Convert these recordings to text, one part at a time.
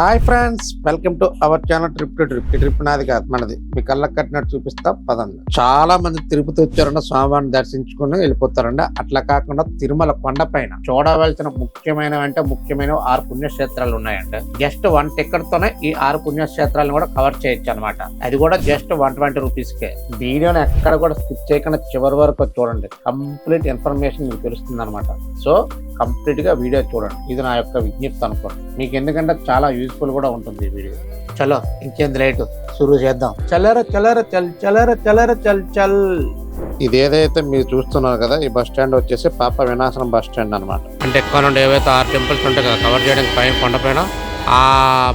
Hi friends welcome to our channel trip to trip. ఈ trip నాది కాదు మనది. మీ కళ్ళకి కట్టినట్టు చూపిస్తా పదండి. చాలా మంది తిరుపతి వచ్చారండి స్వామివారిని దర్శించుకుని వెళ్ళిపోతారండి. అట్లా కాకుండా తిరుమల కొండపైన చూడవలసిన ముఖ్యమైన అంటే ముఖ్యమైన ఆరు పుణ్యక్షేత్రాలు ఉన్నాయండి. జస్ట్ వన్ టికెట్ తోనే ఈ ఆరు పుణ్యక్షేత్రాలను కూడా కవర్ చేయొచ్చు అనమాట అది కూడా జస్ట్ వన్ ట్వంటీ రూపీస్ కే. వీడియోని ఎక్కడ కూడా స్కిప్ చేయకుండా చివరి వరకు చూడండి. కంప్లీట్ ఇన్ఫర్మేషన్ మీకు తెలుస్తుంది అనమాట సో కంప్లీట్గా వీడియో చూడండి. ఇది నా యొక్క విజ్ఞప్తి అనుకోండి. మీకు ఎందుకంటే చాలా యూస్ఫుల్ కూడా ఉంటుంది ఈ వీడియో చలో ఇంకేంది లేట్? షురూ చేద్దాం. చల్లర చల్లర చల్ చల్లర చల్లర చల్ చల్. ఇది ఏదైతే మీరు చూస్తున్నారు కదా ఈ బస్ స్టాండ్ వచ్చేసి పాప వినాశనం బస్ స్టాండ్ అనమాట అంటే ఎక్కువ నుండి ఏవైతే ఆరు టెంపుల్స్ ఉంటాయి కదా కవర్ చేయడానికి పైన కొండపైన ఆ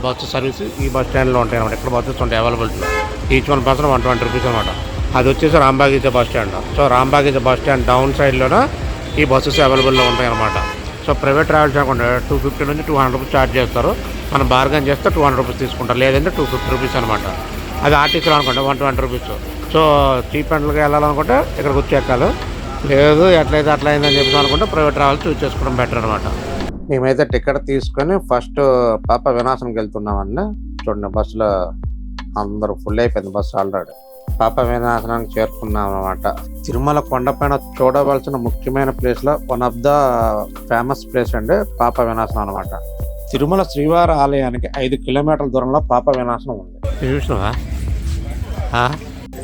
బస్సు సర్వీస్ ఈ బస్ స్టాండ్లో ఉంటాయి అనమాట ఇక్కడ బస్సెస్ ఉంటాయి అవైలబిలిటీలో each one person one twenty rupees అనమాట అది వచ్చేసి రాంబాగీజ bus stand. So రాంబాగీజ bus stand down సైడ్లోన ఈ బస్సెస్ అవైలబుల్లో ఉంటాయి అనమాట సో ప్రైవేట్ ట్రావెల్స్ కాకుండా టూ ఫిఫ్టీ నుంచి టూ హండ్రెడ్ రూపీస్ ఛార్జ్ చేస్తారు. మనం బార్గన్ చేస్తే టూ హండ్రెడ్ రూపీస్ తీసుకుంటారు. లేదంటే టూ ఫిఫ్టీ రూపీస్ అనమాట అది ఆర్టీసీలో అనుకుంటే one twenty rupees. So cheap అండ్లకి వెళ్ళాలనుకుంటే ఇక్కడికి వచ్చి ఎక్కాలి లేదు ఎట్లయితే అట్లా అయిందని చెప్పి అనుకుంటే ప్రైవేట్ ట్రావెల్స్ చూస్ చేసుకోవడం బెటర్ అనమాట మేమైతే టికెట్ తీసుకొని ఫస్ట్ పాప వినాశంకి వెళ్తున్నామండి. చూడండి బస్సులో అందరూ ఫుల్ అయిపోయింది బస్సు ఆల్రెడీ. పాప వినాశనానికి చేరుకున్నాం అనమాట తిరుమల కొండపైన చూడవలసిన ముఖ్యమైన ప్లేస్లో one of the famous place అండి పాప వినాశనం అనమాట తిరుమల శ్రీవారి ఆలయానికి ఐదు కిలోమీటర్ల దూరంలో పాప వినాశనం ఉంది చూసినావా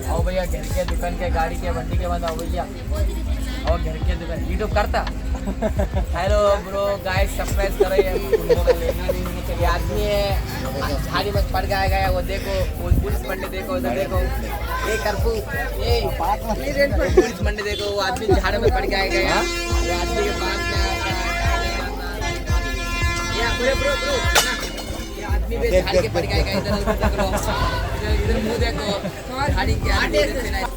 आओ भैया घर के दुकान के गाड़ी के बंडी के बाद आओ भैया और घर के दुकान यूट्यूब करता हेलो ब्रो गाइस सब्सक्राइब करो ये ये आदमी है झाड़ी में पड़ गया गया वो देखो वो पुलिस मंडी देखो उधर देखो ये करपू ये पुलिस मंडी देखो वो आदमी झाड़ में पड़ गया गया वो आदमी के पास में ये ब्रो ब्रो ब्रो ये आदमी भी झाड़ी के पड़ गया गया इधर उधर देख लो इधर इधर मुंह देखो झाड़ी के आगे से नहीं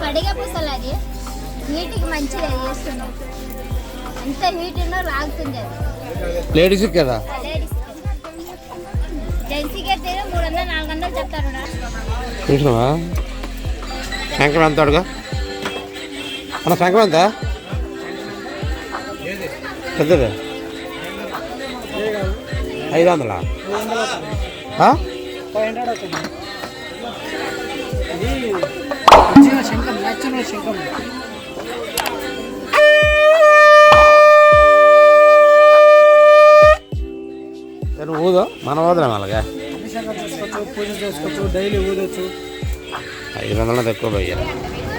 కడిగే పూసలు అది హీట్కి మంచిది అది చేస్తున్నాం ఎంత హీట్ ఉన్నా లాగుతుంది అది లేడీస్ కదా జెంట్స్కి అయితే మూడు వందలు నాలుగు వందలు చెప్తారు రా. చూసినావా శంకరం ఎంత అడుగా మన శంకరం ఎంత పెద్దది ఐదు వందల? ఆ? ఊదో? మన వదలం అలాగా పూజ చేసుకోవచ్చు డైలీ ఊదొచ్చు ఐదు వందల తక్కువ భయ్య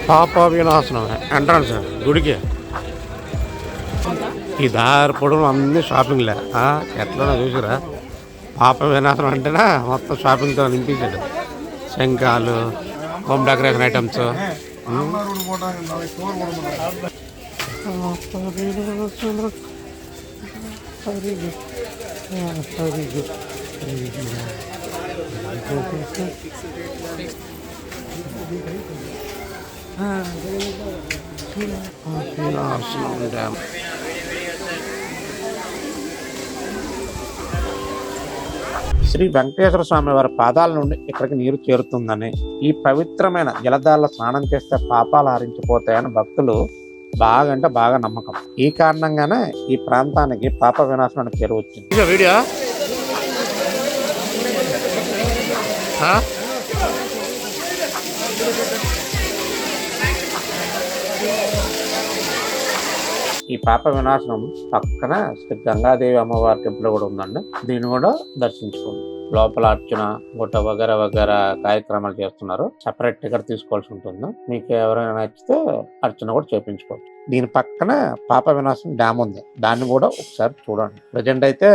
పాప వినాశనం ఎంట్రన్స్ గుడికి. ఈ దారి పొడవు అన్ని షాపింగ్లే. ఆ, ఎట్లనో చూసిరా. పాప వినాశనం అంటేనా మొత్తం షాపింగ్తో నింపించాడు శంఖాలు home decoration items. Dam. Shri Venkateswara Swami వారి పాదాల నుండి ఇక్కడికి నీరు చేరుతుందని ఈ పవిత్రమైన జలధారలో స్నానం చేస్తే పాపాలు హరించిపోతాయని భక్తులు బాగా అంటే బాగా నమ్మకం. ఈ కారణంగానే ఈ ప్రాంతానికి పాప వినాశనం అనే పేరు వచ్చింది. వీడియో. ఈ పాప వినాశనం పక్కన శ్రీ గంగాదేవి అమ్మవారి టెంపుల్ కూడా ఉందండి. దీన్ని కూడా దర్శించుకోండి. లోపల అర్చన గుట్ట వగర వగర కార్యక్రమాలు చేస్తున్నారు. సెపరేట్ టికెట్ తీసుకోవాల్సి ఉంటుంది. మీకు ఎవరైనా నచ్చితే అర్చన కూడా చేపించుకోవచ్చు దీని పక్కన పాప వినాశనం డ్యామ్ ఉంది. దాన్ని కూడా ఒకసారి చూడండి. ప్రజెంట్ అయితే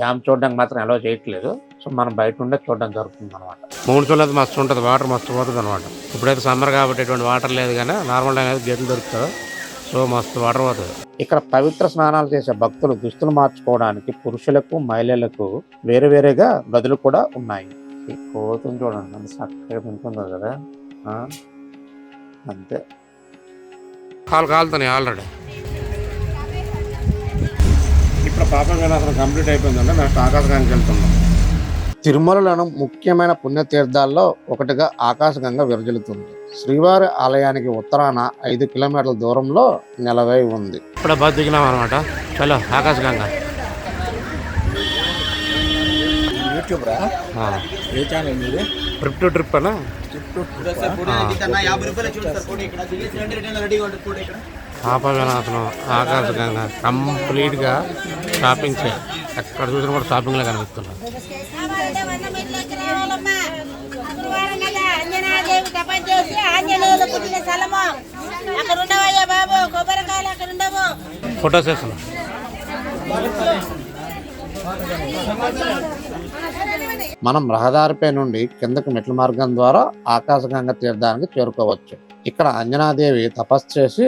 డ్యామ్ చూడడానికి మాత్రం ఎలా చేయట్లేదు. సో మనం బయట ఉండే చూడడం జరుగుతుంది అనమాట మూడు చూడలేదు మస్తు ఉంటుంది. వాటర్ మస్తు పోతుంది అనమాట ఇప్పుడైతే సమ్మర్ కాబట్టి ఎటువంటి వాటర్ లేదు కానీ నార్మల్ టైం అయితే గేట్లు దొరుకుతుంది సో మస్తు వాటర్ పోతుంది. ఇక్కడ పవిత్ర స్నానాలు చేసే భక్తులు దుస్తులు మార్చుకోవడానికి పురుషులకు మహిళలకు వేరే వేరేగా గదులు కూడా ఉన్నాయి. ఈ కోతుని చూడండి అంత చక్కగా తింటుంది కదా? అంతే. కాలు కాలుతున్నాయి ఆల్రెడీ ఇప్పుడు పాప వినాశనం కంప్లీట్ అయిపోయిందంటే నెక్స్ట్ ఆకాశగానికి వెళ్తున్నాం. తిరుమలలోని ముఖ్యమైన పుణ్యతీర్థాల్లో ఒకటిగా ఆకాశగంగా విరజిల్లుతుంది. శ్రీవారి ఆలయానికి ఉత్తరాన ఐదు కిలోమీటర్ల దూరంలో నెలవై ఉంది. ఇప్పుడు బస్ దిగినాం అనమాట చలో ఆకాశగంగా. యూట్యూబ్ రా? ఏ ఛానల్ మీది? ట్రిప్ టు ట్రిప్ అనా? పాప వినాశనం ఆకాశగంగా కంప్లీట్గా షాపింగ్ చే ఎక్కడ చూసినా కూడా షాపింగ్లో కనిపిస్తున్నాయి అంజనాదేవి తపం చేసి ఆంజనేయులు పుట్టిన స్థలము. అక్కడ ఉండవయ్యా బాబు కొబ్బరికాయలు అక్కడ ఉండవు. ఫోటో సెషన్ మనం రహదారిపై నుండి కిందకి మెట్ల మార్గం ద్వారా ఆకాశగంగ తీర్థానికి చేరుకోవచ్చు. ఇక్కడ అంజనాదేవి తపస్సు చేసి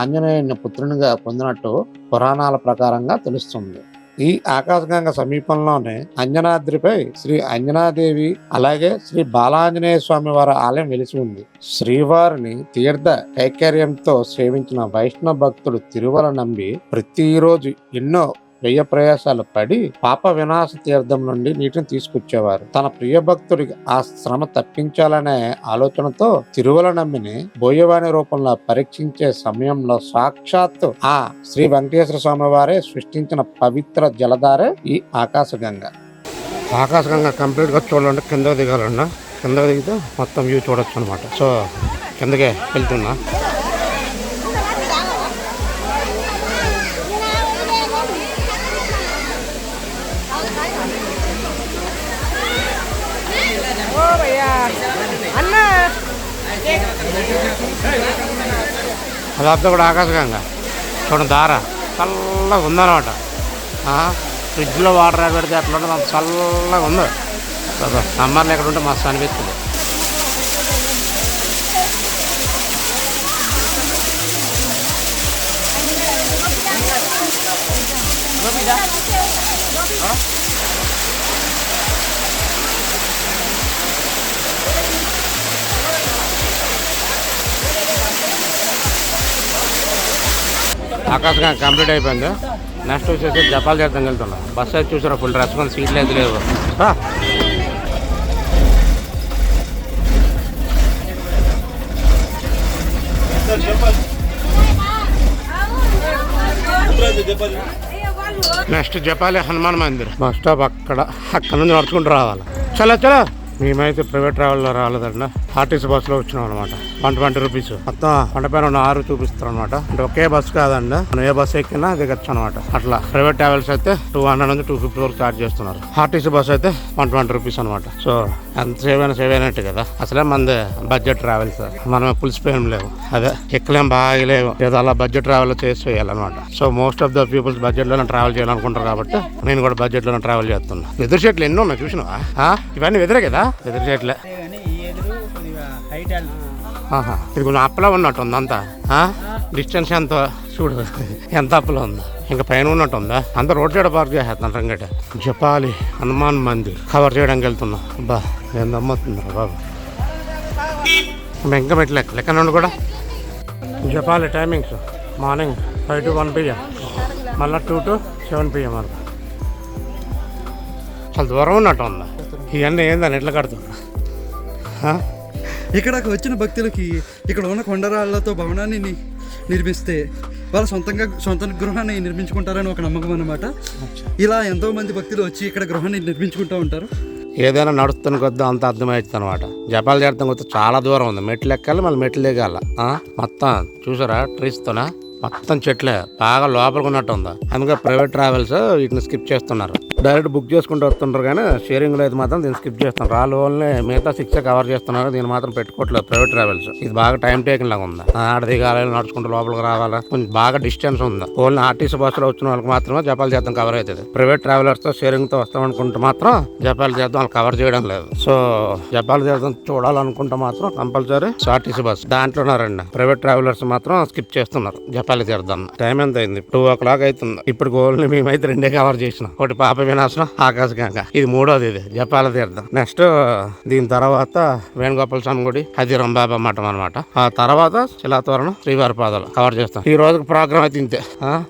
ఆంజనేయుని పుత్రునిగా పొందినట్టు పురాణాల ప్రకారంగా తెలుస్తుంది. ఈ ఆకాశగంగ సమీపంలోనే అంజనాద్రిపై శ్రీ అంజనాదేవి అలాగే శ్రీ బాలాంజనేయ స్వామి వారి ఆలయం వెలిసి ఉంది. శ్రీవారిని తీర్థ కైకర్యంతో సేవించిన వైష్ణవ భక్తులు తిరువల నంబి ప్రతిరోజు ఎన్నో వ్యయ ప్రయాసాలు పడి పాప వినాశ తీర్థం నుండి నీటిని తీసుకొచ్చేవారు. తన ప్రియ భక్తుడికి ఆ శ్రమ తప్పించాలనే ఆలోచనతో తిరువల నమ్మిని బోయవాణి రూపంలో పరీక్షించే సమయంలో సాక్షాత్తు ఆ శ్రీ వెంకటేశ్వర స్వామి వారే సృష్టించిన పవిత్ర జలధారే ఈ ఆకాశగంగ. ఆకాశగంగ కంప్లీట్గా చూడాలంటే కింద దిగాలన్నా. కింద దిగితే మొత్తం వ్యూ చూడొచ్చు అనమాట సో కిందకే వెళ్తున్నా. అదంతా కూడా ఆకాశగంగ చూడండి దార. చల్లగా ఉందన్నమాట. ఆ, ఫ్రిడ్జ్లో వాటర్ పెడితే అట్లా ఉంటుంది అంత చల్లగా ఉంది. బాబా సమ్మర్లో ఎక్కడ ఉంటే మస్తు అనిపిస్తుంది. ఆకాశంగా కంప్లీట్ అయిపోయింది. నెక్స్ట్ వచ్చేసి జపాల్ చేద్దాం వెళ్తున్నాం. బస్ అయితే చూసారా ఫుల్ రెస్పాన్స్ సీట్లు అయితే లేవు. Next Japali Hanuman Mandir. Bus stop అక్కడ అక్కడ నుంచి నడుచుకుంటూ రావాలి. చలో చలో. మేమైతే ప్రైవేట్ ట్రావెల్లో రాలేదండి. ఆర్టీసీ బస్సులో వచ్చినాం అనమాట వన్ ట్వంటీ రూపీస్ మొత్తం కొండ పైన ఉన్న ఆరు చూపిస్తారు అనమాట అంటే ఒకే బస్ కాదండి. మనం ఏ బస్ ఎక్కినా దిగచ్చు అనమాట అట్లా ప్రైవేట్ ట్రావెల్స్ అయితే టూ హండ్రెడ్ నుంచి టూ ఫిఫ్టీ వరకు చార్జ్ చేస్తున్నారు. ఆర్టీసీ బస్ అయితే వన్ ట్వంటీ రూపీస్ అనమాట సో ఎంత సేవ్ అయినా సేవ్ అయినట్టు కదా. అసలే మంది బడ్జెట్ ట్రావెల్స్ మనం పులిసిపోయాం లేవు. అదే ఎక్కలేం బాగలేవు ఏదో అలా బడ్జెట్ ట్రావెల్ చేసి వేయాలన్నమాట so most of the peoples బడ్జెట్లోనే ట్రావెల్ చేయాలనుకుంటారు కాబట్టి నేను కూడా బడ్జెట్లోనే ట్రావెల్ చేస్తున్నా. వెదర్ షర్ట్లు ఎన్నో ఉన్నాయి చూసినావా? ఆ? ఇవన్నీ వెదరే కదా? ఎదురు ఆహా ఇది అప్పలా ఉన్నట్టు ఉంది అంతా. డిస్టెన్స్ ఎంత? చూడు ఎంత అప్పలో ఉంది? ఇంకా పైన ఉన్నట్టు ఉందా? అంత రోడ్ సైడ్ పార్క్ చేసేస్తాను రంగట జపాలి హనుమాన్ మందిర్. కవర్ చేయడానికి వెళ్తున్నా. బా ఎంత అమ్ముతుందిరా బాబు. ఇంకా మెట్లు లెక్క లెక్క నుండి కూడా. Japali timings morning five to one PM మళ్ళీ టూ టు సెవెన్ పిఎం వరకు. చాలా దూరం ఉన్నట్టు ఉందా? ఇవన్నీ ఏందని ఎట్లా కడుతున్నా? ఇక్కడకు వచ్చిన భక్తులకి ఇక్కడ ఉన్న కొండరాళ్ళతో భవనాన్ని నిర్మిస్తే వాళ్ళ సొంతంగా సొంత గృహాన్ని నిర్మించుకుంటారని ఒక నమ్మకం అన్నమాట. ఇలా ఎంతో మంది భక్తులు వచ్చి ఇక్కడ గృహాన్ని నిర్మించుకుంటూ ఉంటారు. ఏదైనా నడుస్తున్న కొద్ది అంత అర్థమవుతుంది అనమాట జపాలు చేరడం కొద్ది చాలా దూరం ఉంది. మెట్లు ఎక్కాలి మళ్ళీ మెట్లు దిగాల? మొత్తం చూసారా ట్రీస్తోనా మొత్తం చెట్లే. బాగా లోపలికి ఉన్నట్టు ఉంది. అందుకే ప్రైవేట్ ట్రావెల్స్ వీటిని స్కిప్ చేస్తున్నారు. డైరెక్ట్ బుక్ చేసుకుంటూ వస్తుంటారు కానీ షేరింగ్లో అయితే మాత్రం దీన్ని స్కిప్ చేస్తాను రాళ్ళు ఓన్లీ మిగతా సిక్స్ కవర్ చేస్తున్నారు. దీన్ని మాత్రం పెట్టుకోవట్లేదు. Private travels. ఇది బాగా టైం టేకింగ్ లాగా ఉంది. ఆడ దిగాలి నడుచుకుంటూ లోపలికి రావాలా? కొంచెం బాగా డిస్టెన్స్ ఉంది. ఓన్లీ ఆర్టీసీ బస్సులో వచ్చిన వాళ్ళకి మాత్రమే జపాల్ చేద్దాం కవర్ అవుతుంది. ప్రైవేట్ ట్రావెలర్స్తో షేరింగ్తో వస్తాం అనుకుంటే మాత్రం జపాల్ చేద్దాం. వాళ్ళు కవర్ చేయడం లేదు. సో జపాలు చేద్దాం చూడాలనుకుంటే మాత్రం కంపల్సరీ ఆర్టీసీ బస్ దాంట్లో ఉన్నారండి ప్రైవేట్ ట్రావెలర్స్ మాత్రం స్కిప్ చేస్తున్నారు. జపాలి చేద్దాం. టైం ఎంత అయింది? టూ ఓ క్లాక్ అవుతుంది. ఇప్పుడు ఓన్లీ మేమైతే రెండే కవర్ చేసినాం. ఒకటి పాప వినాశనం ఆకాశగంగ ఇది మూడోది ఇది జపాల తీర్థం. నెక్స్ట్ దీని తర్వాత వేణుగోపాల స్వామి గుడి అది రంబాబా మఠం అనమాట ఆ తర్వాత శిలాతోరణం శ్రీవారి పాదాలు కవర్ చేస్తాం. ఈ రోజుకి ప్రోగ్రామ్ అయితే ఇంతే.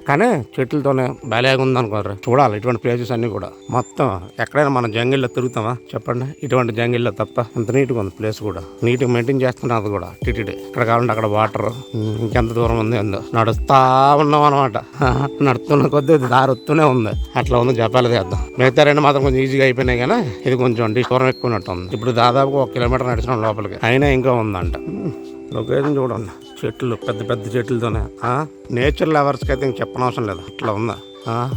కానీ చెట్లతోనే భలేగా ఉంది అనుకోరు చూడాలి ఇటువంటి ప్లేసెస్ అన్ని కూడా. మొత్తం ఎక్కడైనా మనం జంగిల్లో తిరుగుతామా? చెప్పండి. ఇటువంటి జంగిల్లో తప్ప అంత నీట్గా ఉంది ప్లేస్ కూడా. నీట్గా మెయింటైన్ చేస్తున్నారు అది కూడా టిటిడి. ఇక్కడ కావాలంటే అక్కడ వాటర్ ఇంకెంత దూరం ఉంది ఎందో నడుస్తా ఉన్నాం అనమాట నడుస్తున్న కొద్దీ దారి వస్తూనే ఉంది. అట్లా ఉంది జపాలి తీర్థం. చేద్దాం. మిగతా రెండు మాత్రం కొంచెం ఈజీగా అయిపోయినాయి కానీ ఇది కొంచెం దూరం ఎక్కువ ఉంది. ఇప్పుడు దాదాపు ఒక కిలోమీటర్ నడిచిన లోపలికి. అయినా ఇంకా ఉందంట. లొకేషన్ చూడండి. చెట్లు పెద్ద పెద్ద చెట్లతోనే. నేచర్ లవర్స్కి అయితే ఇంక చెప్పనవసరం లేదు. అట్లా ఉందా? ఆ,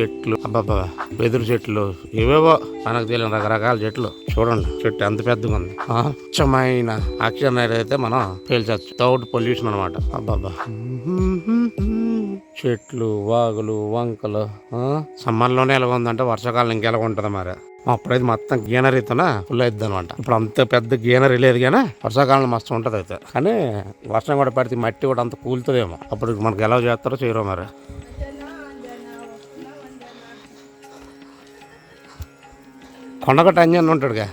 చెట్లు అబ్బాబ్బా వెదురు చెట్లు ఏవేవో మనకు తెలియని రకరకాల చెట్లు. చూడండి చెట్టు ఎంత పెద్దగా ఉంది. ఆ, స్వచ్ఛమైన ఆక్సిజన్ అయితే మనం పీల్చచ్చు. వితౌట్ పొల్యూషన్ అనమాట అబ్బాబ్బా. చెట్లు వాగులు వంకలు సమ్మర్లోనే ఎలా ఉందంటే వర్షాకాలం ఇంకెలా ఉంటుంది మరి. అప్పుడైతే మొత్తం గ్రీనరీతోనే ఫుల్ అవుతుంది అనమాట ఇప్పుడు అంత పెద్ద గీనరీ లేదు కానీ వర్షాకాలం మస్తు ఉంటుంది అయితే. కానీ వర్షం కూడా పడితే మట్టి కూడా అంత కూలుతుందేమో. అప్పుడు మనకు ఎలా చేస్తారో చేయరో మరి. కొండగట్ట అంజన్ ఉంటాడుగా.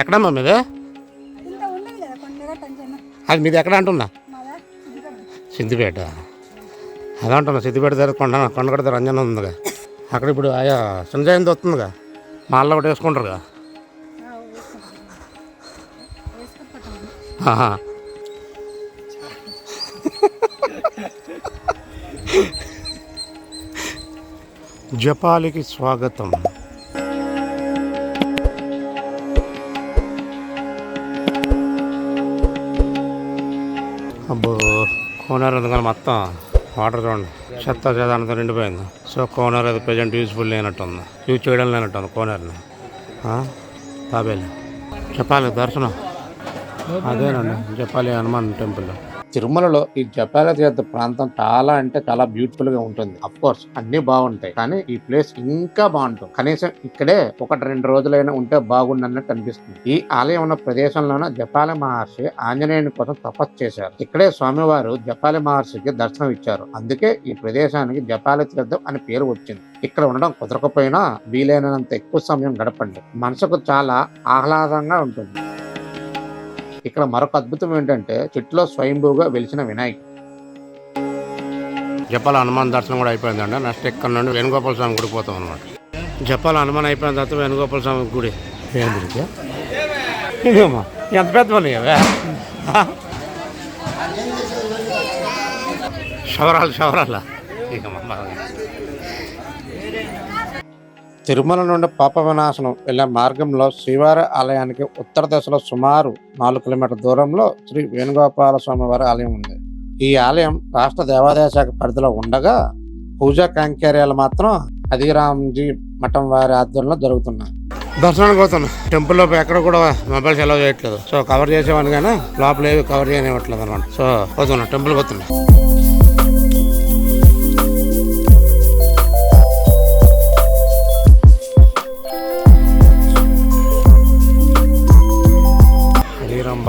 ఎక్కడమ్మా మీది? అది మీది ఎక్కడ అంటున్నా? సిద్దిపేట అదే అంటున్నా సిద్దిపేట దగ్గర కొండ కొండగడ దగ్గర అంజనం ఉందిగా. అక్కడ ఇప్పుడు ఆయా సంజయంతి వస్తుందిగా. మాల్లో ఒకటి వేసుకుంటారుగా. ఆహా. జపాలికి స్వాగతం. కోనర్ ఉంది కానీ మొత్తం వాటర్ చూడండి. చెత్త చేదానంతో నిండిపోయింది. సో కోనర్ అది ప్రజెంట్ యూజ్ఫుల్ లేనట్టుంది. యూజ్ చేయడం లేనట్టుంది కోనర్ని. తాబేలు. చెప్పాలి దర్శనం. అదేనండి చెప్పాలి హనుమాన్ టెంపుల్ తిరుమలలో ఈ జపాల తీర్థ ప్రాంతం చాలా అంటే చాలా బ్యూటిఫుల్గా ఉంటుంది. అఫ్ కోర్స్ అన్ని బాగుంటాయి. కానీ ఈ ప్లేస్ ఇంకా బాగుంటుంది. కనీసం ఇక్కడే ఒకటి రెండు రోజులైనా ఉంటే బాగుండన్నట్టు అనిపిస్తుంది. ఈ ఆలయం ఉన్న ప్రదేశంలోనే జపాల మహర్షి ఆంజనేయుని కోసం తపస్సు చేశారు. ఇక్కడే స్వామివారు జపాలి మహర్షికి దర్శనం ఇచ్చారు. అందుకే ఈ ప్రదేశానికి జపాల తీర్థం అని పేరు వచ్చింది. ఇక్కడ ఉండడం కుదరకపోయినా వీలైనంత ఎక్కువ సమయం గడపండి. మనసుకు చాలా ఆహ్లాదంగా ఉంటుంది. ఇక్కడ మరొక అద్భుతం ఏంటంటే చెట్టులో స్వయంభూగా వెలిసిన వినాయక్. జపాల హనుమాన్ దర్శనం కూడా అయిపోయిందండి. నెక్స్ట్ ఇక్కడ నుండి వేణుగోపాల స్వామి గుడికి పోతాం అనమాట జపాల హనుమాన్ అయిపోయిన తర్వాత వేణుగోపాల స్వామి గుడి. ఏంటి ఎంత పెద్ద పని శవరాల ఇక తిరుమల నుండి పాప వినాశనం వెళ్ళే మార్గంలో శ్రీవారి ఆలయానికి ఉత్తర దిశలో సుమారు నాలుగు కిలోమీటర్ల దూరంలో శ్రీ వేణుగోపాల స్వామి వారి ఆలయం ఉంది. ఈ ఆలయం రాష్ట్ర దేవాదాయ శాఖ పరిధిలో ఉండగా పూజా కైంకర్యాలు మాత్రం అధిరామ్జీ మఠం వారి ఆధ్వర్యంలో జరుగుతున్నాయి. దర్శనానికి పోతున్నాం. టెంపుల్లో ఎక్కడ కూడా మొబైల్స్ అలౌ చేయట్లేదు. సో కవర్ చేసేవాడిని కానీ లోపల ఏవి కవర్ చేయనివ్వట్లేదు అనమాట. సో పోతున్నా. టెంపుల్ పోతున్నా.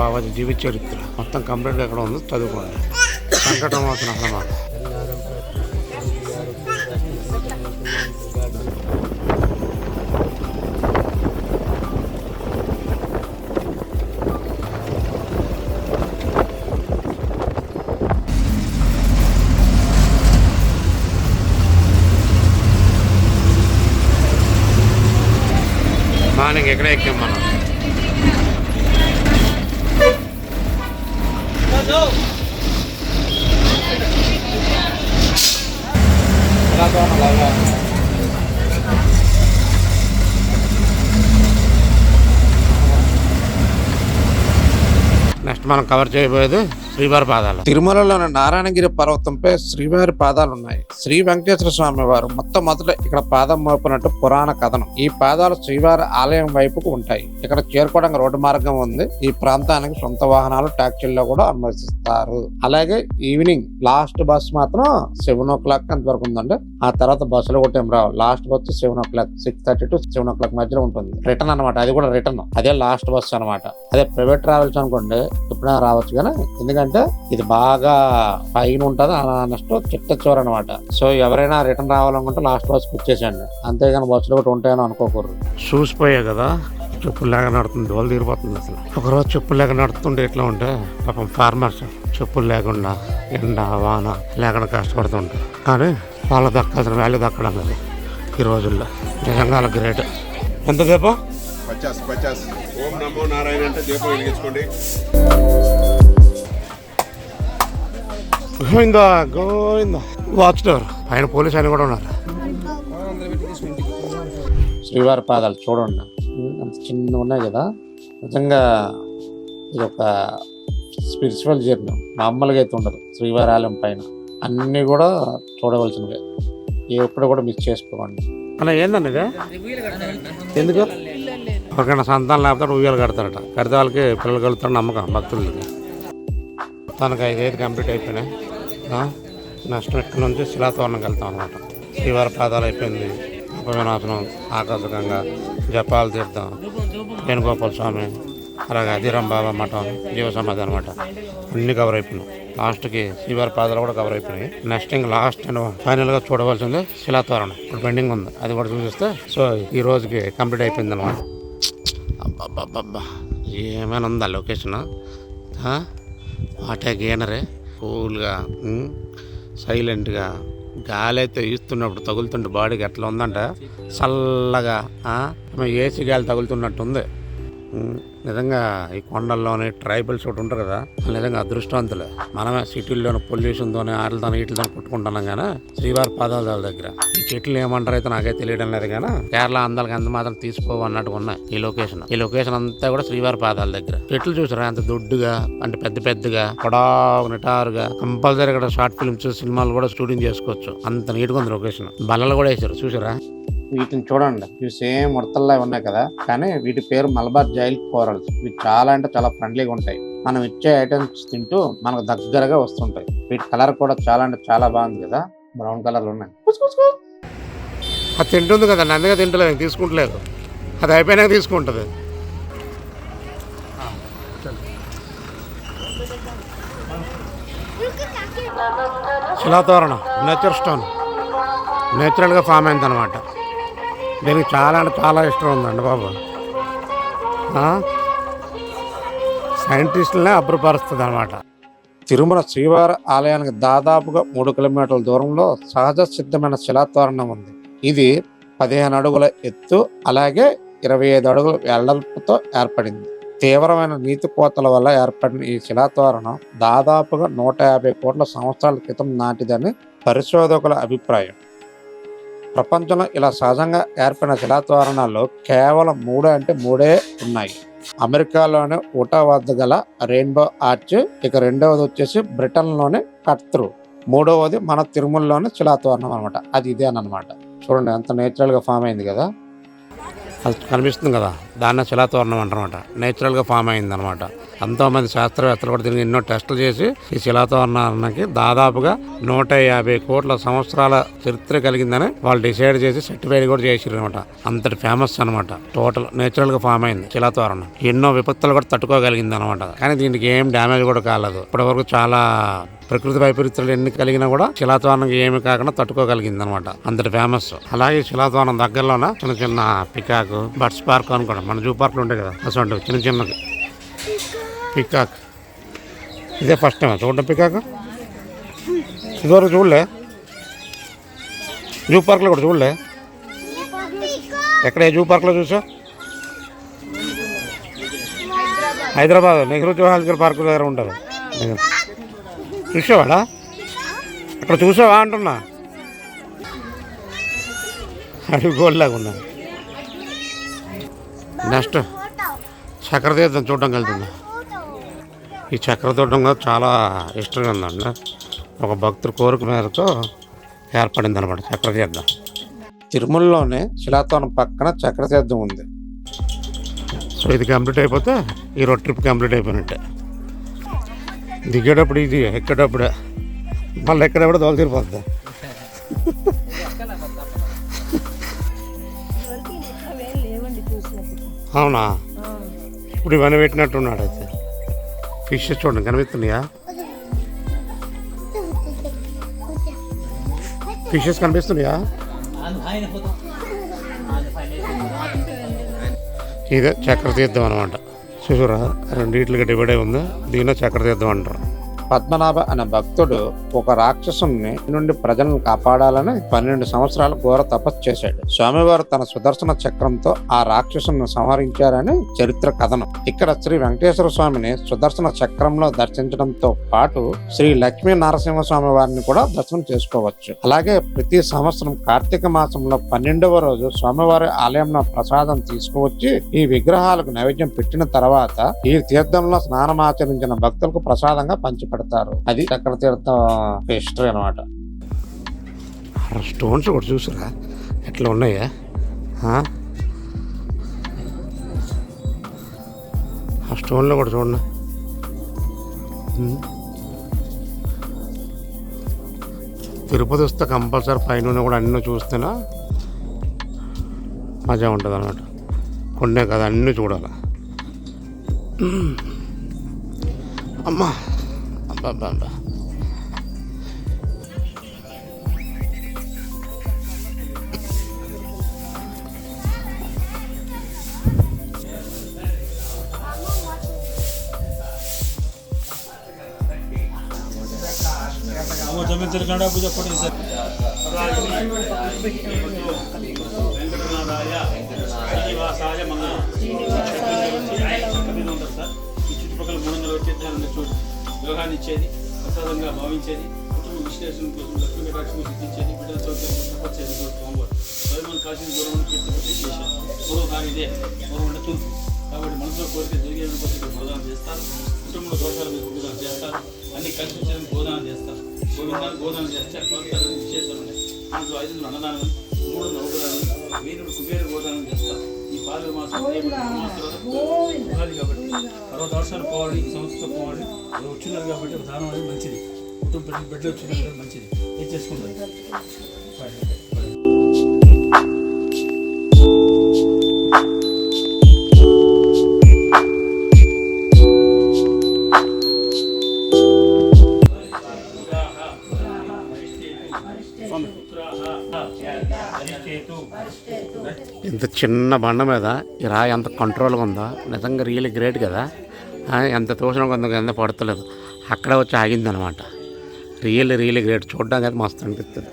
హరిరామ్ బాబాజీ జీవిత చరిత్ర మొత్తం కంప్లీట్గా ఎక్కడ ఉందో చదువుకోండి సంకటం అవుతున్నా అసలు మాకు మార్నింగ్ ఎక్కడే ఎక్కాం మనం నెక్స్ట్ మనం కవర్ చేయబోయేది శ్రీవారి పాదాలు తిరుమలలోని నారాయణగిరి పర్వతంపై శ్రీవారి పాదాలు ఉన్నాయి శ్రీ వెంకటేశ్వర స్వామి వారు మొత్తం మొదట ఇక్కడ పాదం మోపినట్టు పురాణ కథనం. ఈ పాదాలు శ్రీవారి ఆలయం వైపుకు ఉంటాయి. ఇక్కడ చేరుకోవడానికి రోడ్డు మార్గం ఉంది. ఈ ప్రాంతానికి సొంత వాహనాలు ట్యాక్సీల్లో కూడా అనుమతిస్తారు. అలాగే ఈవినింగ్ లాస్ట్ బస్ మాత్రం సెవెన్ ఓ క్లాక్ అంత వరకు ఉందండి ఆ తర్వాత బస్సులు కూడా ఏం రావు. Last bus seven o'clock six thirty to seven o'clock మధ్యలో ఉంటుంది. రిటర్న్ అనమాట అది కూడా రిటర్న్. అదే లాస్ట్ బస్ అన్నమాట. అదే ప్రైవేట్ ట్రావెల్స్ అనుకోండి ఎప్పుడైనా రావచ్చు కానీ ఎందుకంటే ఇది బాగా పైన ఉంటుంది నెక్స్ట్ చిట్ట చివరి అనమాట సో ఎవరైనా రిటర్న్ రావాలనుకుంటే లాస్ట్ బస్ బుక్ చేసేయండి. అంతేగాని బస్సులు కూడా ఉంటాయని అనుకోకూడదు. చూసిపోయా కదా చెప్పులు లేక నడుతుంది దోలు తీరిపోతుంది అసలు. ఒకరోజు చెప్పులు లేక నడుతుంటే ఎట్లా ఉంటే పాపం ఫార్మర్స్ చెప్పులు లేకుండా ఎండ వాన లేకుండా కష్టపడుతుంటారు కానీ వాళ్ళకి దక్కాల్సిన వాల్యూ దక్కడం లేదు ఈ రోజుల్లో. నిజంగా గ్రేట్ ఎంత దీపం పచాస్ పచాస్. ఓం నమో నారాయణ అంటే దీపం వెలిగించుకోండి. గోవిందా గోవిందా. వాచ్ టవర్ ఆయన పోలీస్ ఆయన కూడా ఉన్నారు. శ్రీవారి పాదాలు చూడండి. అంత చిన్న ఉన్నాయి కదా. నిజంగా ఇది ఒక స్పిరిచువల్ జర్నీ మామూలుగా అయితే ఉండదు. శ్రీవారి ఆలయం పైన. అన్నీ కూడా చూడవలసినవే. ఏ ఒక్కడు కూడా మిస్ చేసుకోకండి. అలా ఇది? ఎందుకు? ఎవరికైనా సంతానం లేకపోతే ఉయ్యాలు కడతారట. కడితే వాళ్ళకి పిల్లలు కలుగుతారు నమ్మకం. భక్తులకి తనకు ఐదైదు కంప్లీట్ అయిపోయినాయి. నెక్స్ట్ ఇక్కడ నుంచి శిలాతోరణంకి వెళ్తాం అనమాట శ్రీవారి పాదాలు అయిపోయింది. ఉపవినాశనం ఆకర్షకంగా జపాలు తీర్థం వేణుగోపాల స్వామి అలాగే అధిరం బాబా మఠం జీవ సమాధి అనమాట అన్ని కవర్ అయిపోయినాయి. లాస్ట్కి శ్రీవారి పాదాలు కూడా కవర్ అయిపోయినాయి. నెక్స్ట్ ఇంకా లాస్ట్ అండ్ ఫైనల్గా చూడవలసింది శిలాతోరణం. ఇప్పుడు పెండింగ్ ఉంది. అది కూడా చూసిస్తే సో ఈ రోజుకి కంప్లీట్ అయిపోయింది అనమాట అబ్బబ్బబ్బబ్బా. ఏమైనా ఉందా లొకేషన్ వాటే గేనరే కూల్గా సైలెంట్గా గాలి అయితే ఈస్తున్నప్పుడు తగులుతుంటే బాడీకి ఎట్లా ఉందంట చల్లగా ఏసీ గాలి తగులుతున్నట్టు ఉంది నిజంగా ఈ కొండల్లోని ట్రైబల్స్ ఒకటి ఉంటారు కదా నిజంగా అదృష్టవంతులు. మనమే సిటీల్లోని పొల్యూషన్తోనే ఆటలతో వీటితో కొట్టుకుంటున్నాం కానీ శ్రీవారి పాదాల దగ్గర. ఈ చెట్లు ఏమంటారు అయితే నాకే తెలియడం లేదు కానీ కేరళ అందాలకి ఎంత మాత్రం తీసుకోవు అన్నట్టు ఉన్నాయి ఈ లొకేషన్. ఈ లొకేషన్ అంతా కూడా శ్రీవారి పాదాల దగ్గర. చెట్లు చూసారా? అంత దొడ్డుగా అంటే పెద్ద పెద్దగా పొడాగు నిటారుగా కంపల్సరీ ఇక్కడ షార్ట్ ఫిల్మ్స్ సినిమాలు కూడా షూటింగ్ చేసుకోవచ్చు. అంత నీట్గా ఉంది లొకేషన్. బల్లలు కూడా వేసారు చూసారా? వీటిని చూడండి. ఇవి సేమ్ ఉడతల్లా ఉన్నాయి కదా. కానీ వీటి పేరు మలబార్ జైల్ కోరల్స్. ఇవి చాలా అంటే చాలా ఫ్రెండ్లీగా ఉంటాయి. మనం ఇచ్చే ఐటమ్స్ తింటూ మనకు దగ్గరగా వస్తుంటాయి. వీటి కలర్ కూడా చాలా అంటే చాలా బాగుంది కదా. బ్రౌన్ కలర్ ఉన్నాయి. అది తింటుంది కదా. అందుకే తింటలేదు. తీసుకుంటలేదు. అది అయిపోయినాక తీసుకుంటుంది. శిలాతోరణం. Nature stone. నేచురల్గా ఫామ్ అయింది అనమాట దీనికి చాలా అంటే చాలా ఇష్టం ఉందండి బాబు. సైంటిస్టులనే అభ్రపరుస్తుంది అనమాట తిరుమల శ్రీవారి ఆలయానికి దాదాపుగా మూడు కిలోమీటర్ల దూరంలో సహజ సిద్ధమైన శిలాతోరణం ఉంది. ఇది పదిహేను అడుగుల ఎత్తు అలాగే ఇరవై ఐదు అడుగుల వెడల్పుతో ఏర్పడింది. తీవ్రమైన నీతి కోతల వల్ల ఏర్పడిన ఈ శిలాతోరణం దాదాపుగా నూట యాభై కోట్ల సంవత్సరాల క్రితం నాటిదని పరిశోధకుల అభిప్రాయం. ప్రపంచంలో ఇలా సహజంగా ఏర్పడిన శిలాతోరణాల్లో కేవలం మూడే అంటే మూడే ఉన్నాయి. అమెరికాలోని ఊటా వద్ద గల రెయిన్బో ఆర్చ్ ఇక రెండవది వచ్చేసి బ్రిటన్లోని కత్రు మూడవది మన తిరుమలలోని శిలాతోరణం అనమాట. అది ఇదే అనమాట. చూడండి ఎంత నేచురల్గా ఫామ్ అయింది కదా. అది కనిపిస్తుంది కదా దాన్నే శిలాతోరణం అంటారన్నమాట. నేచురల్గా ఫామ్ అయింది అనమాట. ఎంతోమంది శాస్త్రవేత్తలు కూడా దీనికి ఎన్నో టెస్టులు చేసి ఈ శిలాతోరణానికి దాదాపుగా నూట యాభై కోట్ల సంవత్సరాల చరిత్ర కలిగిందని వాళ్ళు డిసైడ్ చేసి సర్టిఫైడ్ కూడా చేసిరు అనమాట అంతటి ఫేమస్ అనమాట టోటల్ నేచురల్గా ఫామ్ అయింది శిలాతోరణం ఎన్నో విపత్తులు కూడా తట్టుకోగలిగింది అనమాట కానీ దీనికి ఏం డ్యామేజ్ కూడా కాలేదు. ఇప్పటివరకు చాలా ప్రకృతి వైపరీత్యాలు ఎన్ని కలిగినా కూడా శిలాతోరణం ఏమి కాకుండా తట్టుకోగలిగింది అనమాట అంతటి ఫేమస్. అలాగే శిలాతోరణం దగ్గరలోన చిన్న చిన్న పికాకు బర్డ్స్ పార్క్ అనుకోండి. మన జూ పార్క్లు ఉంటాయి కదా అసలు చిన్న చిన్నది పికాక్. ఇదే ఫస్ట్ టైం చూడండి పికాక్? ఇదివరకు చూడలే. జూ పార్క్లో కూడా చూడలే. ఎక్కడ జూ పార్క్లో చూసా? హైదరాబాద్ నెహ్రూ జవహర్ పార్క్ దగ్గర ఉంటారు. చూసావాడా? అక్కడ చూసావా అంటున్నా? అడుగు గోల్లాగా ఉన్నా నెక్స్ట్. చక్రతీర్థం చూడడం వెళ్తుంది ఈ చక్రతీర్థం కూడా చాలా ఇష్టంగా ఉందండి. ఒక భక్తుడు కోరిక మేరకు ఏర్పడింది అనమాట చక్రతీర్థం. తిరుమలలోనే శిలాతోరణం పక్కన చక్రతీర్థం ఉంది. సో ఇది కంప్లీట్ అయిపోతే ఈ రోడ్ ట్రిప్ కంప్లీట్ అయిపోయినట్టే. దిగేటప్పుడు ఇది ఎక్కేటప్పుడే మళ్ళీ ఎక్కడప్పుడు దోలు తీరిపోద్ది. అవునా? ఇప్పుడు ఇవన్నీ పెట్టినట్టున్నాడు అయితే. ఫిషెస్ చూడండి కనిపిస్తున్నాయా? ఫిషెస్ కనిపిస్తున్నాయా? ఇదే చక్కెర తీద్దాం అనమాట చూసారా? రెండింటికి డివైడ్ అయి ఉంది. దీనిలో చక్కెర తీర్థం అంటారు. పద్మనాభ అనే భక్తుడు ఒక రాక్షసుని నుండి ప్రజలను కాపాడాలని పన్నెండు సంవత్సరాలు ఘోర తపస్సు చేశాడు. స్వామివారు తన సుదర్శన చక్రంతో ఆ రాక్షసుని సంహరించారని చరిత్ర కథనం. ఇక్కడ శ్రీ వెంకటేశ్వర స్వామిని సుదర్శన చక్రంలో దర్శించడంతో పాటు శ్రీ లక్ష్మీ నరసింహ స్వామి వారిని కూడా దర్శనం చేసుకోవచ్చు. అలాగే ప్రతి సంవత్సరం కార్తీక మాసంలో పన్నెండవ రోజు స్వామివారి ఆలయంలో ప్రసాదం తీసుకువచ్చి ఈ విగ్రహాలకు నైవేద్యం పెట్టిన తర్వాత ఈ తీర్థంలో స్నానమాచరించిన భక్తులకు ప్రసాదంగా పంచిపెడతారు అది? చక్ర తీర్థం హిస్టరీ అనమాట స్టోన్స్ కూడా చూసారా. ఎట్లా ఉన్నాయా? ఆ? స్టోన్లో కూడా చూడండి. తిరుపతి వస్తే కంపల్సరీ పైన కూడా అన్నీ చూస్తేనా మజా ఉంటుంది అనమాట కొన్నే కదా అన్నీ చూడాలి. అమ్మా! ಅಬ್ಬಬ್ಬಬ್ಬ તમે તેલંગાણા પૂજા પડી સર శ్రీనివాసాయ మంగళం ఈ చుట్టుపక్కల మూడు వందల వచ్చేది చూడండి యోగాన్ని ఇచ్చేది ప్రసాదంగా భావించేది కుటుంబ విశ్లేషణ కోసం లక్ష్మీ లక్ష్మి సిద్ధించేది బిడ్డల సౌకర్యం తప్పచ్చేది స్వామివారు. స్వయం కాసిన గౌరవం కీర్తి చేశారు. పూర్వకాలం ఇదే. పూర్వం తూర్పు కాబట్టి మనసులో కోరిక జరిగే కోసం ఇక్కడ ప్రదానం చేస్తారు. కుటుంబంలో దోషాలు మీరు ప్రదానం చేస్తారు. అన్ని కల్పించడానికి బోధన చేస్తారు. గోవిందాన్ని బోధన చేస్తే పవిత్రాలు విశేషాలు ఉన్నాయి. అందులో ఐదు అన్నదానం మూడు నవగ్రహాలు వీరుడు కుబేర బోధనం చేస్తారు. ఈ పాలు మాసం ఉండాలి కాబట్టి. అరవై అవసరాలు పోవాలి ఈ సంవత్సరం పోవాలి. అది వచ్చినారు కాబట్టి ఒక దానం అనేది మంచిది. కుటుంబ బిడ్డలు వచ్చినారు మంచిది. ఏం చేసుకుంటారు? చిన్న బండ మీద ఇలా ఎంత కంట్రోల్గా ఉందో నిజంగా రియలీ గ్రేట్ కదా. ఎంత తోచడం ఉందో ఎంత పడతలేదు. అక్కడ వచ్చి ఆగిందనమాట. రియల్లీ రియల్లీ గ్రేట్ చూడడానికి అయితే మస్తు అనిపిస్తుంది.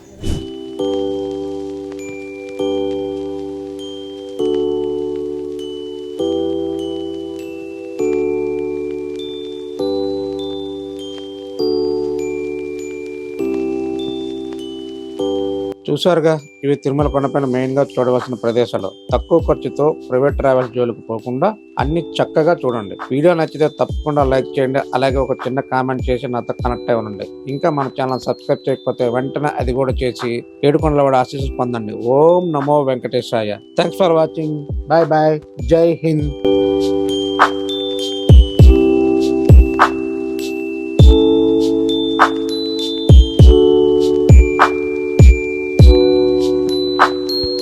చూసారుగా ఇవి తిరుమల కొండపైన మెయిన్గా చూడవలసిన ప్రదేశాలు. తక్కువ ఖర్చుతో ప్రైవేట్ ట్రావెల్స్ జోలికి పోకుండా అన్ని చక్కగా చూడండి. వీడియో నచ్చితే తప్పకుండా లైక్ చేయండి. అలాగే ఒక చిన్న కామెంట్ చేసి నాతో కనెక్ట్ అయి ఉండండి ఇంకా మన ఛానల్ సబ్స్క్రైబ్ చేయకపోతే వెంటనే అది కూడా చేసి ఏడుకొండల వాడు ఆశీస్సు పొందండి. ఓం నమో వెంకటేశాయ. Thanks for watching bye bye Jai Hind